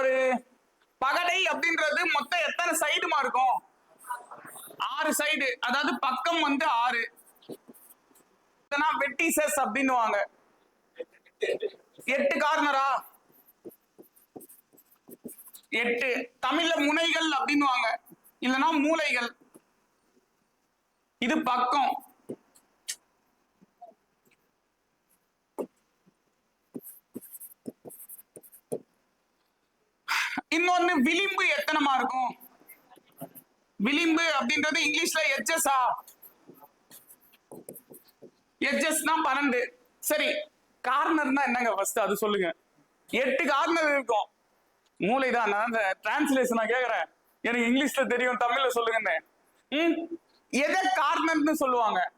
ஒரு பகடை அப்படின்றது மொத்தம் எத்தனை சைடுமா இருக்கும்? ஆறு சைடு அதாவது பக்கம் வந்து ஆறு. வெட்டிசஸ் அப்படின்னுவாங்க. எட்டு கார்னரா எட்டு. தமிழ்ல முனைகள் அப்படின்னுவாங்க. இல்லைன்னா மூலைகள். இது பக்கம். இன்னொன்னு விளிம்பு எத்தனமா இருக்கும்? விளிம்பு அப்படின்றது இங்கிலீஷ்ல எச்எஸ்ஆ எட்ஜஸ்னா பன்னெண்டு. சரி கார்னர்னா என்னங்க ஃபர்ஸ்ட் அது சொல்லுங்க. எட்டு கார்னர் இருக்கும். மூளைதான் நான் அந்த டிரான்ஸ்லேஷன் கேக்குறேன். எனக்கு இங்கிலீஷ்ல தெரியும் தமிழ்ல சொல்லுங்கன்னு. எதை கார்னர்னு சொல்லுவாங்க?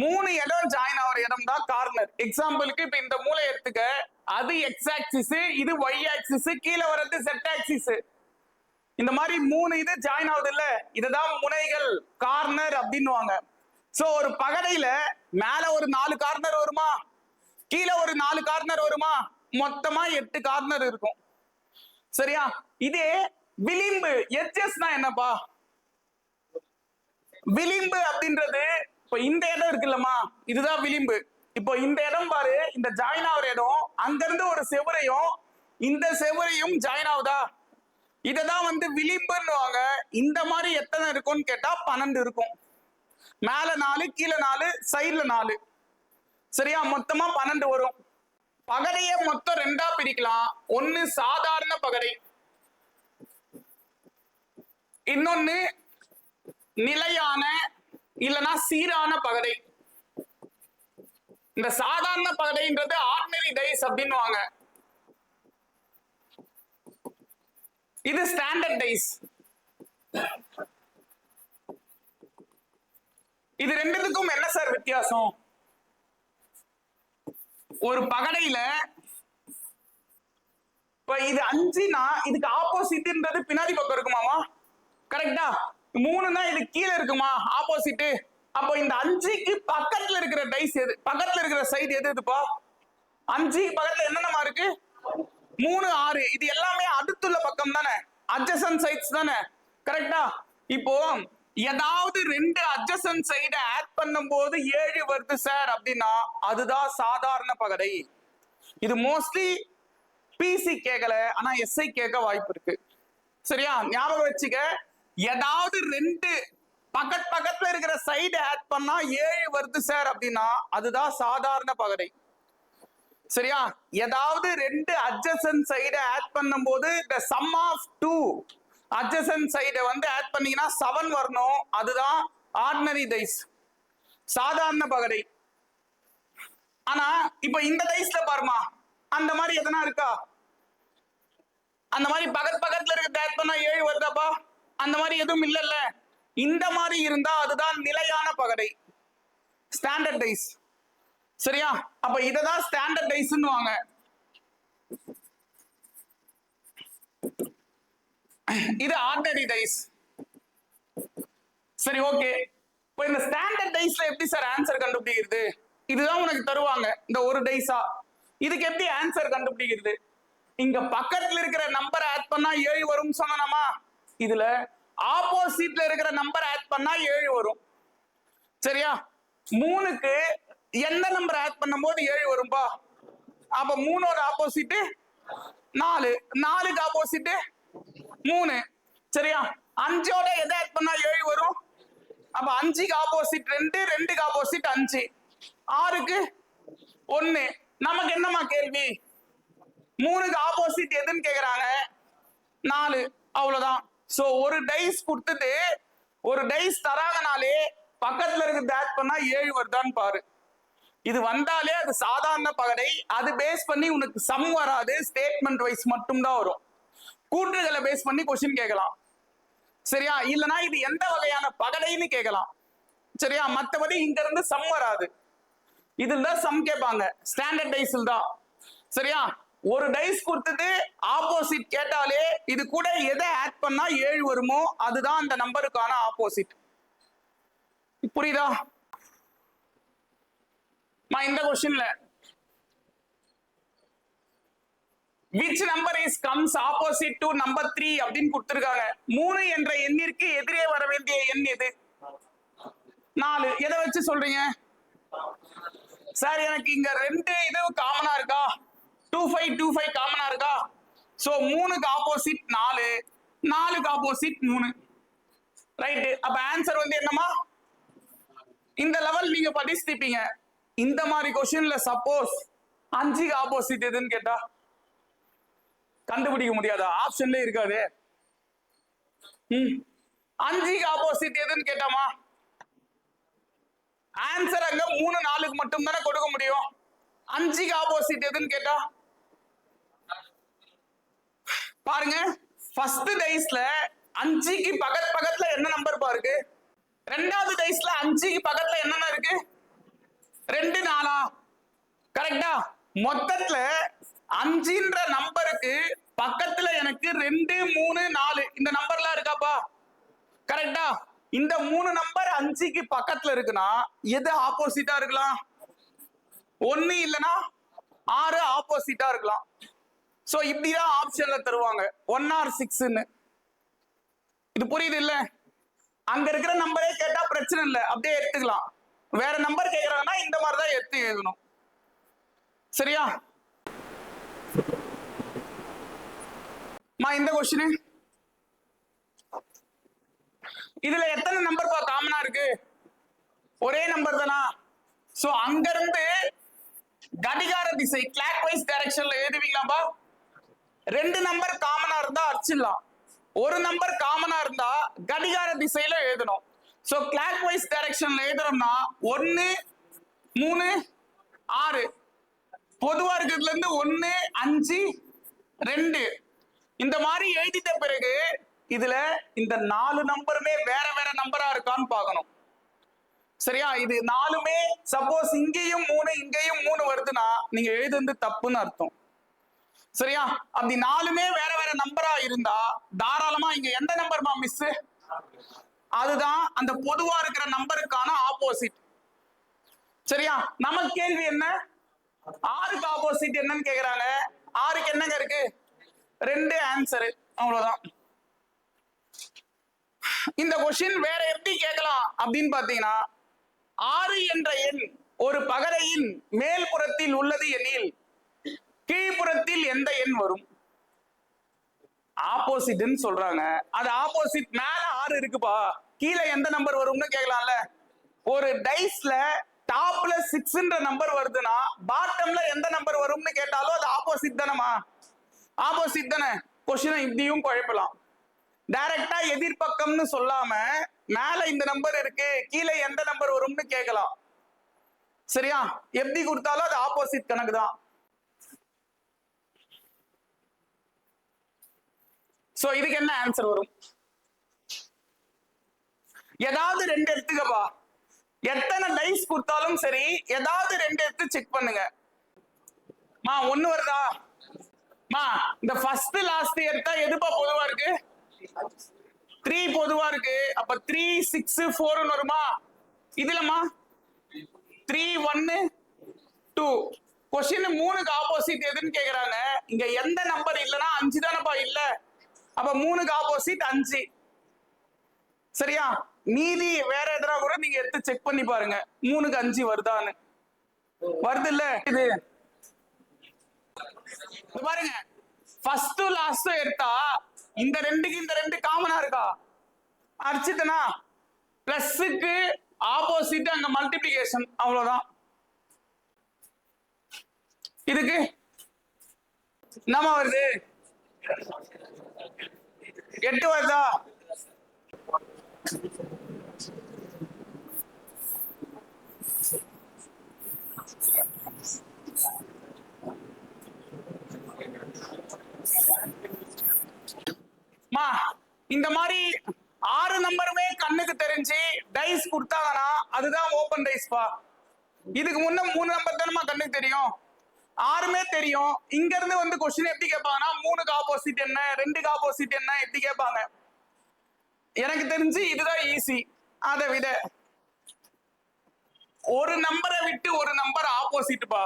மூணு இடம் ஜாயின் ஆகிற இடம் தான் கார்னர் எக்ஸாம்பிளுக்கு இப்ப இந்த மூளை எடுத்துக்க. அது எக்ஸ் ஆக்சிஸ் இது ஒய் ஆக்சிஸ் கீழே வர்றது செட் ஆக்சிஸ் இந்த மாதிரி மூணு இது ஜாயின் ஆகுது இல்ல இதுதான் முனைகள் கார்னர் அப்படின்னுவாங்க. சோ ஒரு பகடையில மேல ஒரு நாலு கார்னர் வருமா? கீழே ஒரு நாலு கார்னர் வருமா? மொத்தமா எட்டு கார்னர் இருக்கும். சரியா? இதே விளிம்பு எட்ஜஸ்னா என்னப்பா? விளிம்பு அப்படின்றது இப்போ இந்த இடம் இருக்குல்லம்மா. இதுதான் விளிம்பு. இப்போ இந்த இடம் பாரு இந்த ஜாயின் ஆகிற இடம் அங்கிருந்து ஒரு செவரையும் இந்த செவரையும் ஜாயின் ஆகுதா இததான் வந்து விளிம்புன்னுவாங்க. இந்த மாதிரி எத்தனை இருக்கும்னு கேட்டா பன்னெண்டு இருக்கும். மேல நாலு கீழே நாலு சைடுல நாலு. சரியா? மொத்தமா பன்னெண்டு வரும். பகடையை மொத்தம் ரெண்டா பிரிக்கலாம். ஒன்னு சாதாரண பகடை. இன்னொன்னு நிலையான இல்லைன்னா சீரான பகடை. இந்த சாதாரண பகடைன்றது ஆர்டினரி டைஸ் அப்படின்னுவாங்க. இது ஸ்டாண்டர்ட் டைஸ் இது ரெண்டுத்துக்கும் என்ன சார் வித்தியாசம்? ஒரு பகடையில இப்ப இது அஞ்சுனா இதுக்கு ஆப்போசிட்ன்றது பின்னாடி பக்கம் இருக்குமாமா? கரெக்டா மூணுன்னா இது கீழே இருக்குமா? ஆப்போசிட் அப்போ இந்த அஞ்சுக்கு பக்கத்துல இருக்கிற டைஸ் எது? பக்கத்துல இருக்கிற சைடு எது இதுப்பா? அஞ்சு பக்கத்துல என்னென்னமா இருக்கு மூணு ஆறு. இது எல்லாமே அடுத்துள்ள பக்கம் தானே? அட்ஜசன் சைட்ஸ் தானே? கரெக்டா இப்போ ஏதாவது ரெண்டு அட்ஜசன் சைடு ஆட் பண்ணும் போது ஏழு வருது சார் அப்படின்னா அதுதான் சாதாரண பகடை. இது மோஸ்ட்லி பிசி கேட்கல ஆனா எஸ்ஐ கேட்க வாய்ப்பு இருக்கு. சரியா? ஞாபகம் வச்சுக்க. ஏதாவது ரெண்டு பக்கத் பக்கத்துல இருக்கிற சைடு ஆட் பண்ணா ஏழு வருது சார் அப்படின்னா அதுதான் சாதாரண பகடை. சரியா? ஏதாவது ரெண்டு அட்ஜசன் சைடை ஆட் பண்ணும்போது the sum of two adjacent சைடை வந்து ஆட் பண்ணீங்கன்னா செவன் வரணும். அதுதான் ஆர்டினரி டைஸ் சாதாரண பகடை. ஆனா இப்ப இந்த டைஸ்ல பாருமா அந்த மாதிரி எதனா இருக்கா? அந்த மாதிரி பக்கத்து பக்கத்துல இருக்க ஆட் பண்ணா ஏழு வருதாப்பா? அந்த மாதிரி எதுவும் இல்லைல்ல. இந்த மாதிரி இருந்தா அதுதான் நிலையான பகடை. ஸ்டாண்டர்டைஸ் சரியா? அப்ப இததான் ஸ்டாண்டர்ட் டைஸ்னுவாங்க இது ஆர்டினரி டைஸ் சரி ஓகே இப்போ இந்த ஸ்டாண்டர்ட் டைஸ்ல எப்படி சார் ஆன்சர் கண்டுபிடிக்கிறது? இதுதான் உனக்கு தருவாங்க இந்த ஒரு டைஸா இதுக்கு எப்படி ஆன்சர் கண்டுபிடிக்கிறது? இங்க பக்கத்துல இருக்கிற நம்பர் ஆட் பண்ணா ஏழு வரும் சொன்னனமா? இதுல ஆப்போசிட்ல இருக்கிற நம்பர் ஆட் பண்ணா ஏழு வரும். சரியா? மூணுக்கு எந்த நம்பர் ஆட் பண்ணும் போது ஏழு வரும்பா? அப்ப மூணோட ஆப்போசிட் நாலு. நாலுக்கு ஆப்போசிட் மூணு. சரியா? அஞ்சோட எதை ஆட் பண்ணா ஏழு வரும்? அப்ப அஞ்சுக்கு ஆப்போசிட் ரெண்டு ரெண்டுக்கு ஆப்போசிட் அஞ்சு. ஆறுக்கு ஒண்ணு. நமக்கு என்னம்மா கேள்வி? மூணுக்கு ஆப்போசிட் எதுன்னு கேக்குறாங்க. நாலு. அவ்வளவுதான். சோ ஒரு டைஸ் கொடுத்துட்டு ஒரு டைஸ் தராங்கனாலே பக்கத்துல இருக்கு பேட் பண்ணா ஏழு வருதான்னு பாரு. இது வந்தாலே அது சாதாரண பகடை. அது பேஸ் பண்ணி உனக்கு சம் வராது. ஸ்டேட்மெண்ட் வைஸ் மட்டும்தான் வரும். கூற்றுகளை பேஸ் பண்ணி கொஸ்டின் கேட்கலாம். சரியா? இல்லனா இது எந்த வகையான பகடைன்னு கேட்கலாம். சரியா? மத்தபடி இங்க இருந்து சம் வராது. இதுல தான் சம் கேட்பாங்க. ஸ்டாண்டர்ட் டைஸில் தான். சரியா? ஒரு டைஸ் கொடுத்தது ஆப்போசிட் கேட்டாலே இது கூட எதை ஆட் பண்ணா ஏழு வருமோ? அதுதான் அந்த நம்பருக்கான ஆப்போசிட் புரியுதா? நான் இந்த கொஸ்டின்ல which number is comes opposite to number three அப்படின்னு கொடுத்துருக்காங்க. மூணு என்ற எண்ணிற்கு எதிரே வர வேண்டிய எண் எது? நாலு. எதை வச்சு சொல்றீங்க? சார் எனக்கு இங்க ரெண்டு இது காமனா இருக்கா? டூ ஃபைவ் டூ ஃபைவ் காமனா இருக்கா? ஸோ மூணுக்கு ஆப்போசிட் நாலு நாலுக்கு ஆப்போசிட் மூணு. ரைட்டு அப்ப ஆன்சர் வந்து என்னமா இந்த லெவல் நீங்க படிச்சுப்பீங்க இந்த மாதிரி கொஸ்டின்ல சப்போஸ் அஞ்சுக்கு ஆப்போசிட் எதுன்னு கேட்டா? கண்டுபிடிக்க முடியாதா? ஆப்ஷன்ல இருக்காது. ம். அஞ்சுக்கு ஆப்போசிட் எதுன்னு கேட்டாமா ஆன்சர் அங்க மூணு நாலுக்கு மட்டும் தானே கொடுக்க முடியும். அஞ்சுக்கு ஆப்போசிட் எதுன்னு கேட்டா? பாருங்க ஃபர்ஸ்ட் டைஸ்ல அஞ்சுக்கு பக்கத்து பக்கத்துல என்ன நம்பர் பாருக்கு ரெண்டாவது டைஸ்ல அஞ்சுக்கு பக்கத்துல என்னென்ன இருக்கு? ரெண்டு நாலா? கரெக்டா மொத்தத்துல அஞ்சுன்ற நம்பருக்கு பக்கத்துல எனக்கு ரெண்டு மூணு நாலு இந்த நம்பர்லாம் இருக்காப்பா கரெக்டா இந்த மூணு நம்பர் அஞ்சுக்கு பக்கத்துல இருக்குன்னா எது ஆப்போசிட்டா இருக்கலாம்? ஒண்ணு இல்லைன்னா ஆறு ஆப்போசிட்டா இருக்கலாம். ஸோ இப்படிதான் ஆப்ஷன்ல தருவாங்க. ஒன் ஆர் சிக்ஸ்ன்னு இது புரியுது இல்ல? அங்க இருக்கிற நம்பரே கேட்டா பிரச்சனை இல்லை. அப்படியே எடுத்துக்கலாம். வேற நம்பர் கேட்கறாங்கன்னா இந்த மாதிரி தான் எடுத்து எழுதணும். சரியா? மா இந்த கொஸ்டின் இதுல எத்தனை நம்பர் பா காமனா இருக்கு? ஒரே நம்பர் தானா? சோ அங்க இருந்து கடிகார திசை கிளாக் வைஸ் டைரக்ஷன்ல எழுதுவீங்களாப்பா? ரெண்டு நம்பர் காமனா இருந்தா அடிச்சிடலாம் ஒரு நம்பர் காமனா இருந்தா கடிகார திசையில எழுதணும். ஸோ கிளாக் வைஸ் டைரக்ஷன்ல எழுதுறோம்னா ஒன்னு மூணு ஆறு. பொதுவா இருக்கிறதுல இருந்து ஒன்னு அஞ்சு ரெண்டு. இந்த மாதிரி எழுதிட்ட பிறகு இதுல இந்த நாலு நம்பருமே வேற வேற நம்பரா இருக்கான்னு பார்க்கணும். சரியா? இது நாலுமே சப்போஸ் இங்கேயும் மூணு இங்கேயும் மூணு வருதுன்னா நீங்க எழுதுந்து தப்புன்னு அர்த்தம். சரியா? அப்படி நாலுமே வேற வேற நம்பரா இருந்தா தாராளமா இங்க எந்த நம்பர்மா மிஸ் அதுதான் அந்த பொதுவா இருக்கிற நம்பருக்கான ஆப்போசிட் சரியா? நம்ம கேள்வி என்ன? ஆறுக்கு ஆப்போசிட் என்னன்னு கேக்குறாங்க. ஆறுக்கு என்னங்க இருக்கு? ரெண்டு ஆன்சரு அவ்வளவுதான். இந்த கொஸ்டின் வேற எப்படி கேட்கலாம்? அப்படின்னு பாத்தீங்கன்னா ஆறு என்ற எண் ஒரு பகரையின் மேல்புறத்தில் உள்ளது எனில் கீழ்புறத்தில் எந்த எண் வரும்? ஆப்போசிட்னு சொல்றாங்க. அது ஆப்போசிட் மேல ஆறு இருக்குப்பா. கீழே எந்த நம்பர் வரும்னு கேட்கலாம்ல ஒரு டைஸ்ல டாப்ல சிக்ஸ்ன்ற நம்பர் வருதுன்னா பாட்டம்ல எந்த நம்பர் வரும்னு கேட்டாலும் அது ஆப்போசிட் தானமா ஆப்போசிட் தானே. கொஸ்டினை இப்படியும் குழப்பலாம். டைரக்டா எதிர்பக்கம்னு சொல்லாம மேல இந்த நம்பர் இருக்கு கீழே எந்த நம்பர் வரும்னு கேட்கலாம் சரியா? எப்படி கொடுத்தாலும் அது ஆப்போசிட் கணக்கு தான் சோ இதுக்கு என்ன ஆன்சர் வரும்? ஏதாவது ரெண்டு எடுத்துக்கப்பா. எத்தனை லைஃப் கொடுத்தாலும் சரி ஏதாவது ரெண்டு எடுத்து செக் பண்ணுங்க. மா ஒண்ணு வருதா? மா இந்த ஃபர்ஸ்ட் லாஸ்ட் எடுத்தா எதுப்பா பொதுவா இருக்கு? த்ரீ பொதுவா இருக்கு. அப்ப த்ரீ சிக்ஸ் ஃபோர்னு வருமா? இதுலமா த்ரீ ஒன்னு டூ கொஸ்டின் மூணுக்கு ஆப்போசிட் எதுன்னு கேக்குறாங்க. இங்க எந்த நம்பர் இல்லைன்னா அஞ்சு தானப்பா இல்ல. அப்ப மூணுக்கு ஆப்போசிட் அஞ்சு. சரியா? மீதி வேற எதனா கூட நீங்க எடுத்து செக் பண்ணி பாருங்க. மூணுக்கு அஞ்சு வருதான்னு. வருது இல்ல இது பாருங்க. ஃபர்ஸ்ட் லாஸ்ட் எடுத்தா இந்த ரெண்டுக்கு இந்த ரெண்டு காமனா இருக்கா? அர்ச்சித்தனா பிளஸ்க்கு ஆப்போசிட் அங்க மல்டிபிளிகேஷன் அவ்வளவுதான். இதுக்கு என்னமா வருது? எட்டு வருதா மா இந்த மாதிரி ஆறு நம்பருமே கண்ணுக்கு தெரிஞ்சு டைஸ் கொடுத்தாங்கன்னா அதுதான் ஓபன் டைஸ் பா. இதுக்கு முன்ன மூணு நம்பர் தானே கண்ணுக்கு தெரியும்? ஆறுமே தெரியும். இங்க இருந்து வந்து கொஸ்டின் எப்படி கேட்பாங்கன்னா மூணுக்கு ஆப்போசிட் என்ன ரெண்டுக்கு ஆப்போசிட் என்ன எப்படி கேட்பாங்க. எனக்கு தெரிஞ்சு இதுதான் ஈஸி அதை விட ஒரு நம்பரை விட்டு ஒரு நம்பர் ஆப்போசிட்பா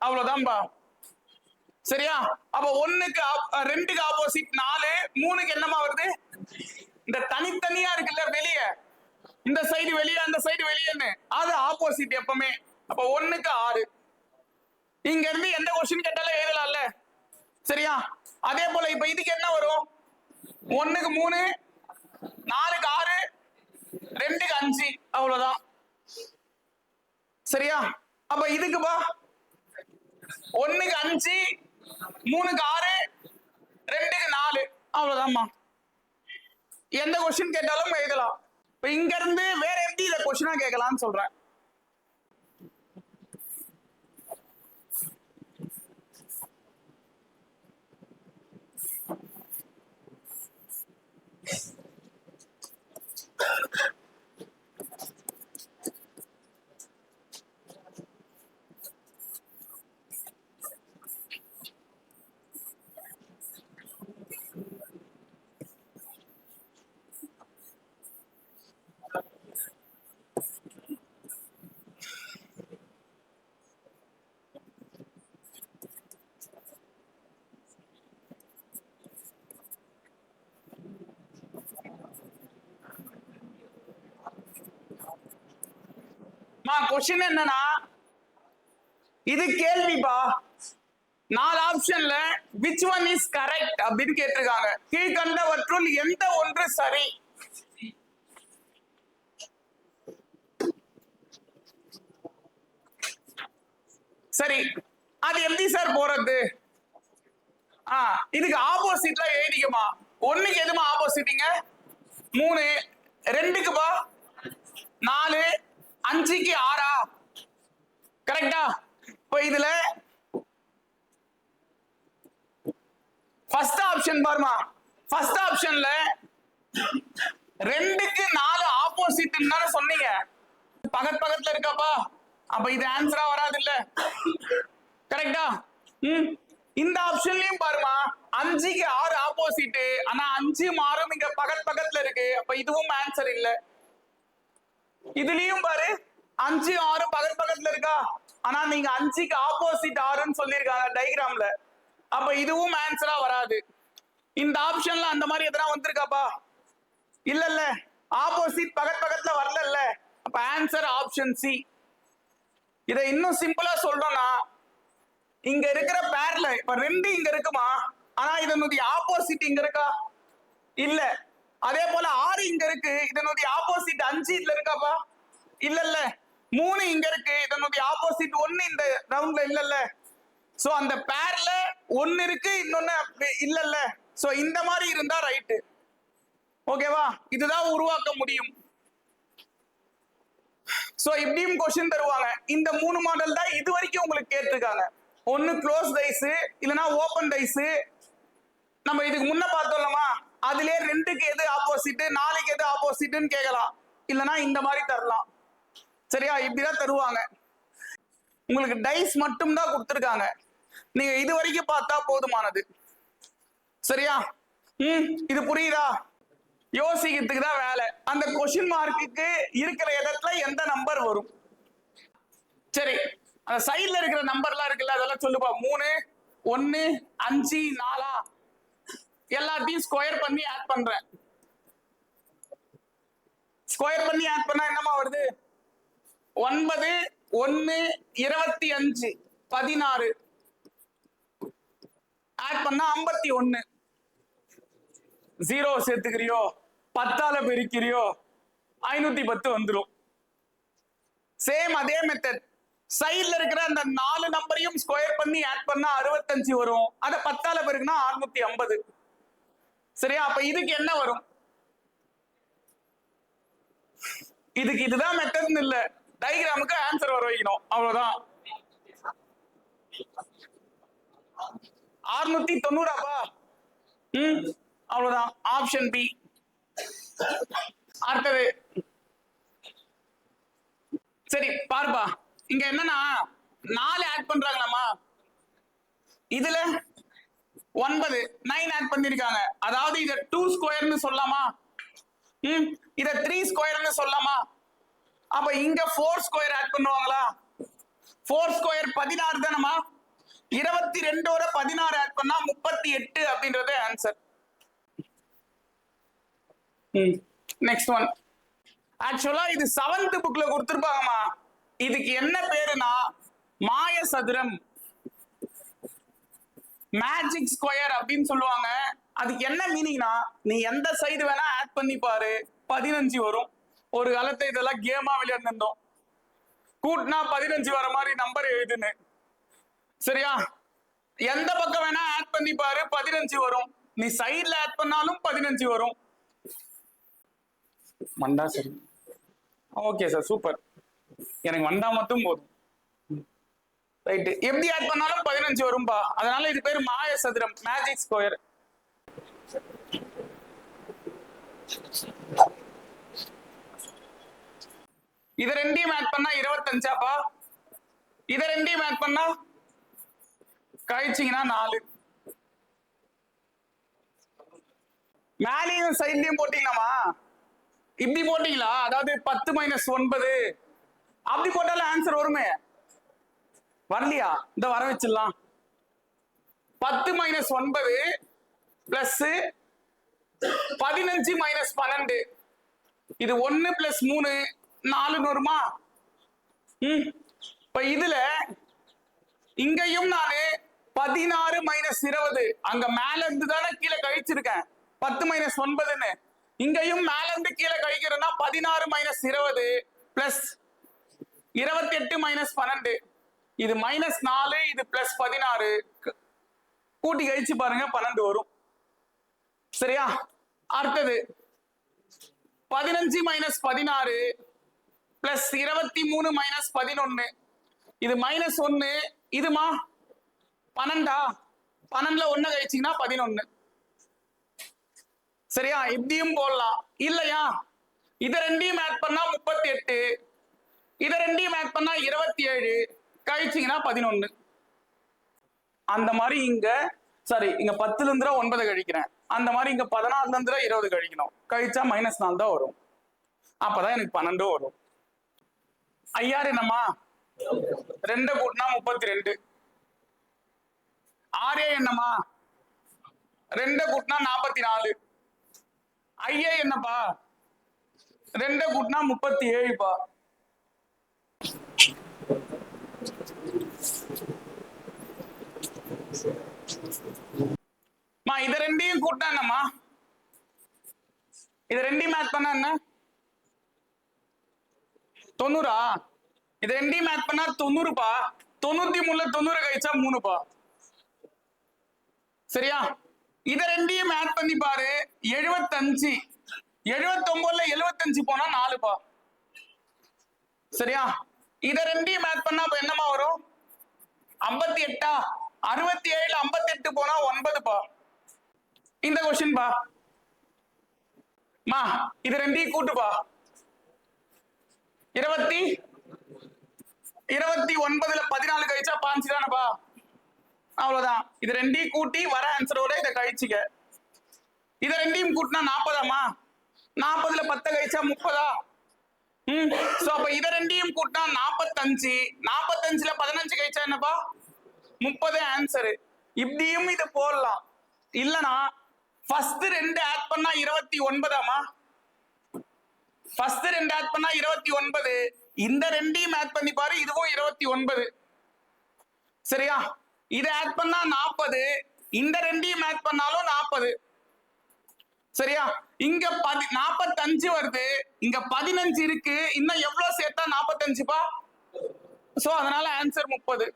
அவ்வளவுதான்பா. சரியா? அப்ப ஒண்ணுக்கு ரெண்டுக்கு ஆப்போசிட் நாலு மூணுக்கு என்னமா வருது? இந்த தனித்தனியா இருக்குல்ல வெளியே. இந்த சைடு வெளியே அந்த சைடு வெளியேன்னு. அது ஆப்போசிட் எப்பவுமே. அப்ப ஒண்ணுக்கு ஆறு. இங்க இருந்து எந்த கொஸ்டின் கேட்டாலும் எழுதலாம்ல. சரியா? அதே போல இப்ப இதுக்கு என்ன வரும்? ஒண்ணுக்கு மூணு நாலுக்கு ஆறு ரெண்டுக்கு அஞ்சு. அவ்வளவுதான். சரியா? அப்ப இதுக்குப்பா ஒண்ணுக்கு அஞ்சு மூணுக்கு ஆறு ரெண்டுக்கு நாலு. அவ்வளவுதான்மா. எந்த கொஸ்டின் கேட்டாலும் எழுதலாம். இப்ப இங்க இருந்து வேற எப்படி இதை கொஸ்டினா கேட்கலாம்னு சொல்றேன். ああ。கொஸ்டின் என்னன்னா இது கேள்விப்பா. நாலு ஆப்ஷன்ல விச் ஒன் இஸ் கரெக்ட் அப்படின்னு கேட்டிருக்காங்க. கீழ்கண்டவற்றுள் எந்த ஒன்று சரி? சரி. அது எப்படி சார் போறது? ஆ இதுக்கு ஆப்போசிட்ல எழுதிக்குமா. ஒண்ணுக்கு எதுமா ஆப்போசிட்டிங்க மூணு ரெண்டுக்குப்பா? நாலு அஞ்சுக்கு ஆறா? கரெக்டா இப்போ இதுல ஃபர்ஸ்ட் ஆப்ஷன் பாருமா ஃபர்ஸ்ட் ஆப்ஷன்ல ரெண்டுக்கு நாலு ஆப்போசிட் தானே சொன்னீங்க. பகத் பக்கத்துல இருக்காப்பா. அப்ப இது ஆன்சரா வராது இல்ல கரெக்டா ம். இந்த ஆப்ஷன்லயும் பாருமா அஞ்சுக்கு ஆறு ஆப்போசிட் ஆனா அஞ்சு மாறும் இங்க பக்கத்து பக்கத்துல இருக்கு. அப்ப இதுவும் ஆன்சர் இல்ல. இதுலயும் பாரு அஞ்சு ஆறு பகல் பக்கத்துல இருக்கா? ஆனா நீங்க அஞ்சுக்கு ஆப்போசிட் ஆறுன்னு சொல்லியிருக்காங்க டைகிராம்ல அப்ப இதுவும் ஆன்சரா வராது. இந்த ஆப்ஷன்ல அந்த மாதிரி எதனா வந்திருக்காப்பா? இல்ல இல்ல ஆப்போசிட் பக்கத்து பக்கத்துல வரல அப்ப ஆன்சர் ஆப்ஷன் சி இதை இன்னும் சிம்பிளா சொல்றோம்னா இங்க இருக்கிற பேர்ல இப்ப ரெண்டு இங்க இருக்குமா? ஆனா இதனுடைய ஆப்போசிட் இங்க இருக்கா? இல்ல. அதே போல ஆறு இங்க இருக்கு இதனுடைய ஆப்போசிட் அஞ்சு இதுல இருக்காப்பா? இல்ல இல்ல மூணு இங்க இருக்கு. இதனுடைய ஆப்போசிட் ஒன்னு இந்த ரவுண்ட்ல இல்ல இல்ல சோ அந்த பேர்ல ஒன்னு இருக்கு இன்னொன்னு இல்ல இல்ல சோ இந்த மாதிரி இருந்தா ரைட்டு ஓகேவா இதுதான் உருவாக்க முடியும். சோ இப்படியும் கொஸ்டின் தருவாங்க. இந்த மூணு மாடல் தான் இது வரைக்கும் உங்களுக்கு கேட்டிருக்காங்க. ஒன்னு க்ளோஸ் டைஸ் இல்லைன்னா ஓபன் டைஸ் நம்ம இதுக்கு முன்ன பார்த்தோம்லமா அதுலயே ரெண்டுக்கு எது ஆப்போசிட் நாளைக்கு எது ஆப்போசிட்னு கேட்கலாம். இல்லனா இந்த மாதிரி தரலாம். சரியா? இப்படிதான் தருவாங்க. உங்களுக்கு டைஸ் மட்டும் தான் கொடுத்துருக்காங்க. நீங்க இது வரைக்கும் பார்த்தா போதுமானது. சரியா? ம் இது புரியுதா? யோசிக்கிறதுக்கு தான் வேலை. அந்த கொஷின் மார்க்குக்கு இருக்கிற இடத்துல எந்த நம்பர் வரும்? சரி. அந்த சைடுல இருக்கிற நம்பர்லாம் இருக்குல்ல அதெல்லாம் சொல்லுப்பா. மூணு ஒன்னு அஞ்சு நாலா? எல்லாத்தையும் ஸ்கொயர் பண்ணி ஆட் பண்றேன். ஸ்கொயர் பண்ணி ஆட் பண்ணா என்னமா வருது? ஒன்பது ஒன்னு இருபத்தி அஞ்சு பதினாறு. ஆட் பண்ணா ஐம்பத்தி ஒன்னு. ஜீரோ சேர்த்துக்கிறியோ? பத்தால பெருக்கிறியோ? ஐநூத்தி பத்து வந்துரும். சேம் அதே மெத்தட் சைடுல இருக்கிற அந்த நாலு நம்பரையும் ஸ்கொயர் பண்ணி ஆட் பண்ணா அறுபத்தஞ்சு வரும். அதை பத்தால பெருக்குனா அறுநூத்தி ஐம்பது. சரியா? அப்ப இதுக்கு என்ன வரும்? இதுக்கு இதுதான் மெத்தட்னு இல்ல. டைகிராமுக்கு ஆன்சர் வர வைக்கணும். அவ்வளவுதான். அறுநூத்தி தொண்ணூறாப்பா? ம் அவ்வளவுதான். ஆப்ஷன் பி அடுத்தது. சரி பாருப்பா. இங்க என்னன்னா நாலு ஆட் பண்றாங்களாமா இதுல ஒன்பது நைன் ஆட் பண்ணிருக்காங்க. அதாவது இத டூ ஸ்கொயர்னு சொல்லலாமா ம் இத த்ரீ ஸ்கொயர்னு சொல்லலாமா? அப்ப இங்க ஃபோர் ஸ்கொயர் ஆட் பண்ணுவாங்களா? ஃபோர் ஸ்கொயர் பதினாறு தானமா இருபத்தி ரெண்டோட பதினாறு ஆட் பண்ணா முப்பத்தி எட்டு அப்படின்றது ஆன்சர் நெக்ஸ்ட் ஒன் ஆக்சுவலா இது செவன்த் புக்ல கொடுத்துருப்பாங்கம்மா. இதுக்கு என்ன பேருனா மாய சதுரம் மேஜிக் ஸ்கொயர் அப்படின்னு சொல்லுவாங்க. அதுக்கு என்ன மீனிங்னா நீ எந்த சைடு வேணா ஆட் பண்ணி பாரு. பதினஞ்சு வரும். ஒரு காலத்துல இதெல்லாம் கேமா விளையாடிருந்தோம் கூட்டினா பதினஞ்சு வர மாதிரி நம்பர் எழுதுன்னு. சரியா? எந்த பக்கம் வேணா ஆட் பண்ணி பாரு பதினஞ்சு வரும். நீ சைட்ல ஆட் பண்ணாலும் பதினஞ்சு வரும். மண்டா சரி. ஓகே சார் சூப்பர் எனக்கு வந்தா மட்டும் போதும். ரைட்டு எப்படி ஆட் பண்ணாலும் பதினஞ்சு வரும்பா. அதனால இது பேர் மாய சதுரம் மேஜிக் ஸ்கொயர் இது ரெண்டையும் ஆட் பண்ணா இருபத்தஞ்சாப்பா? இத ரெண்டையும் ஆட் பண்ணா கழிச்சிங்கன்னா நாலு. மேலையும் சைட்லயும் போட்டீங்களாமா இப்படி போட்டீங்களா? அதாவது பத்து மைனஸ் ஒன்பது. அப்படி போட்டாலும் ஆன்சர் வருமே? வரலையா? இந்த வர வச்சிடலாம். பத்து மைனஸ் ஒன்பது பிளஸ் பதினஞ்சு மைனஸ் பன்னெண்டு. இது ஒன்னு பிளஸ் மூணு நாலுன்னு வருமா ம். இப்ப இதுல இங்கேயும் நானு பதினாறு மைனஸ் இருபது. அங்க மேல இருந்து தானே கீழே கழிச்சிருக்கேன். பத்து மைனஸ் ஒன்பதுன்னு. இங்கேயும் மேல இருந்து கீழே கழிக்கிறேன்னா பதினாறு மைனஸ் இருபது பிளஸ் இருபத்தி எட்டு மைனஸ் பன்னெண்டு. இது மைனஸ் நாலு இது பிளஸ் பதினாறு. கூட்டி கழிச்சு பாருங்க பன்னெண்டு வரும். சரியா? அடுத்தது. பதினஞ்சு மைனஸ் பதினாறு பிளஸ் இருபத்தி மூணு மைனஸ் பதினொன்னு. இது மைனஸ் ஒன்னு. இதுமா பன்னெண்டா? பன்னெண்டுல ஒன்னு கழிச்சீங்கன்னா பதினொன்னு. சரியா? இப்படியும் போடலாம். இல்லையா? இத ரெண்டையும் ஆட் பண்ணா முப்பத்தி எட்டு இத ரெண்டையும் ஆட் பண்ணா இருபத்தி ஏழு கழிச்சிங்கன்னா பதினொன்னு. அந்த மாதிரி இங்க சாரி இங்க பத்துல இருந்து ஒன்பது கழிக்கிறேன். அந்த மாதிரி இங்க பதினாறுல இருந்து இருபது கழிக்கணும். கழிச்சா மைனஸ் நாலு தான் வரும். அப்பதான் எனக்கு பன்னெண்டு வரும். ஐயாறு என்னம்மா? ரெண்டு கூட்டினா முப்பத்தி ரெண்டு ஆறே என்னம்மா? ரெண்டு கூட்டினா நாற்பத்தி நாலு ஐயே என்னப்பா? ரெண்டு கூட்டினா முப்பத்தி ஏழுப்பா மா இத ரெண்டையும் கூட்டா என்னம்மா? இது ரெண்டையும் மேட் பண்ணா என்ன? தொண்ணூறா? இது ரெண்டையும் மேட்ச் பண்ணா தொண்ணூறுப்பா தொண்ணூத்தி மூணுல தொண்ணூறு கழிச்சா மூணுப்பா சரியா? இத ரெண்டையும் ஆட் பண்ணி பாரு. எழுபத்தஞ்சு எழுபத்தொன்பதுல எழுபத்தஞ்சு போனா நாலுப்பா சரியா? இத ரெண்டையும் ஆட் பண்ணா அப்ப என்னமா வரும்? ஐம்பத்தி எட்டா? அறுபத்தி ஏழுல ஐம்பத்தி எட்டு போனா ஒன்பதுப்பா இந்த கொஸ்டின் பா. மா இது ரெண்டையும் கூட்டுப்பா இருபத்தி இருபத்தி ஒன்பதுல பதினாலு கழிச்சா பாஞ்சு தானப்பா அவ்வளவுதான். இது ரெண்டையும் கூட்டி வர ஆன்சரோட இதை கழிச்சுக்க. இத ரெண்டையும் கூட்டினா நாற்பதாமா நாற்பதுல பத்த கழிச்சா முப்பதா? ம் சோ அப்ப இத ரெண்டையும் கூட்டினா நாற்பத்தஞ்சு நாற்பத்தஞ்சுல பதினஞ்சு கழிச்சா என்னப்பா? முப்பது ஆன்சரு இப்படியும் இதை போடலாம். இல்லனா ஃபர்ஸ்ட் ரெண்டு ஆட் பண்ணா இருபத்தி ஒன்பதாமா? ஃபர்ஸ்ட் ரெண்டு ஆட் பண்ணா இருபத்தி ஒன்பது. இந்த ரெண்டையும் ஆட் பண்ணி பாரு இதுவும் இருபத்தி ஒன்பது. சரியா? இதை ஆட் பண்ணா நாற்பது இந்த ரெண்டையும் ஆட் பண்ணாலும் நாற்பது சரியா? இங்க பதி நாற்பத்தஞ்சு வருது. இங்க பதினஞ்சு இருக்கு. இன்னும் எவ்வளவு சேர்த்தா நாற்பத்தஞ்சுப்பா சோ அதனால ஆன்சர் முப்பது.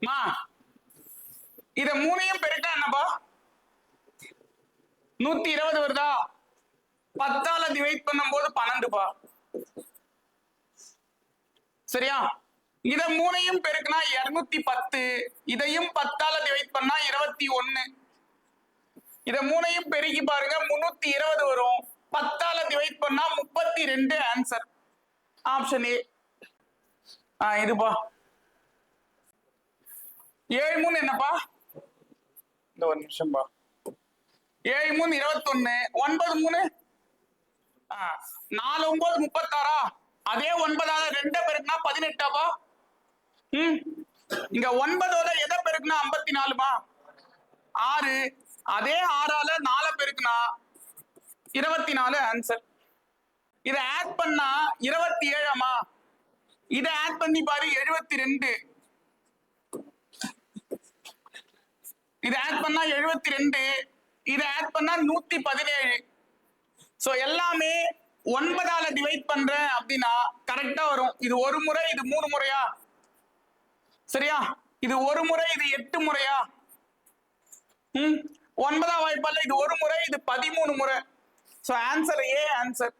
மா இத மூணையும் பெருக்க என்னப்பா? நூத்தி இருபது வருதா? பத்தால டிவைட் பண்ணும் போது பன்னெண்டுப்பா. சரியா? இத மூணையும் பெருக்கினா இருநூத்தி பத்து இதையும் பத்தால டிவைட் பண்ணா இருபத்தி ஒன்னு. இத மூணையும் பெருக்கி பாருங்க முன்னூத்தி இருபது வரும். பத்தால டிவைட் பண்ணா முப்பத்தி ரெண்டு ஆன்சர் ஆப்ஷன் ஏ ஆ இதுப்பா ஏழு மூணு என்னப்பா? இந்த ஒரு நிமிஷம்பா ஏழு மூணு இருபத்தொன்னு ஒன்பது மூணு. ஆ, நாலு ஒன்பது முப்பத்தாறா? அதே ஒன்பதாவது ரெண்ட பெருக்குனா பதினெட்டாப்பா? ம். இங்க ஒன்பதோட எதை பெருக்குனா ஐம்பத்தி நாலுமா ஆறு. அதே ஆறால நால பெருக்குனா இருபத்தி நாலு ஆன்சர் இதை ஆட் பண்ணா இருபத்தி ஏழாமா? இதை ஆட் பண்ணி பாரு எழுபத்தி ரெண்டு இதை ஆட் பண்ணா எழுபத்தி ரெண்டு இதை ஆட் பண்ணா நூத்தி பதினேழு ஸோ எல்லாமே ஒன்பதால டிவைட் பண்றேன் அப்படின்னா கரெக்டா வரும். இது ஒரு முறை இது மூணு முறையா? சரியா? இது ஒரு முறை இது எட்டு முறையா? ம்? ஒன்பதாம் வாய்ப்பால இது ஒரு முறை இது பதிமூணு முறை. So answer A answer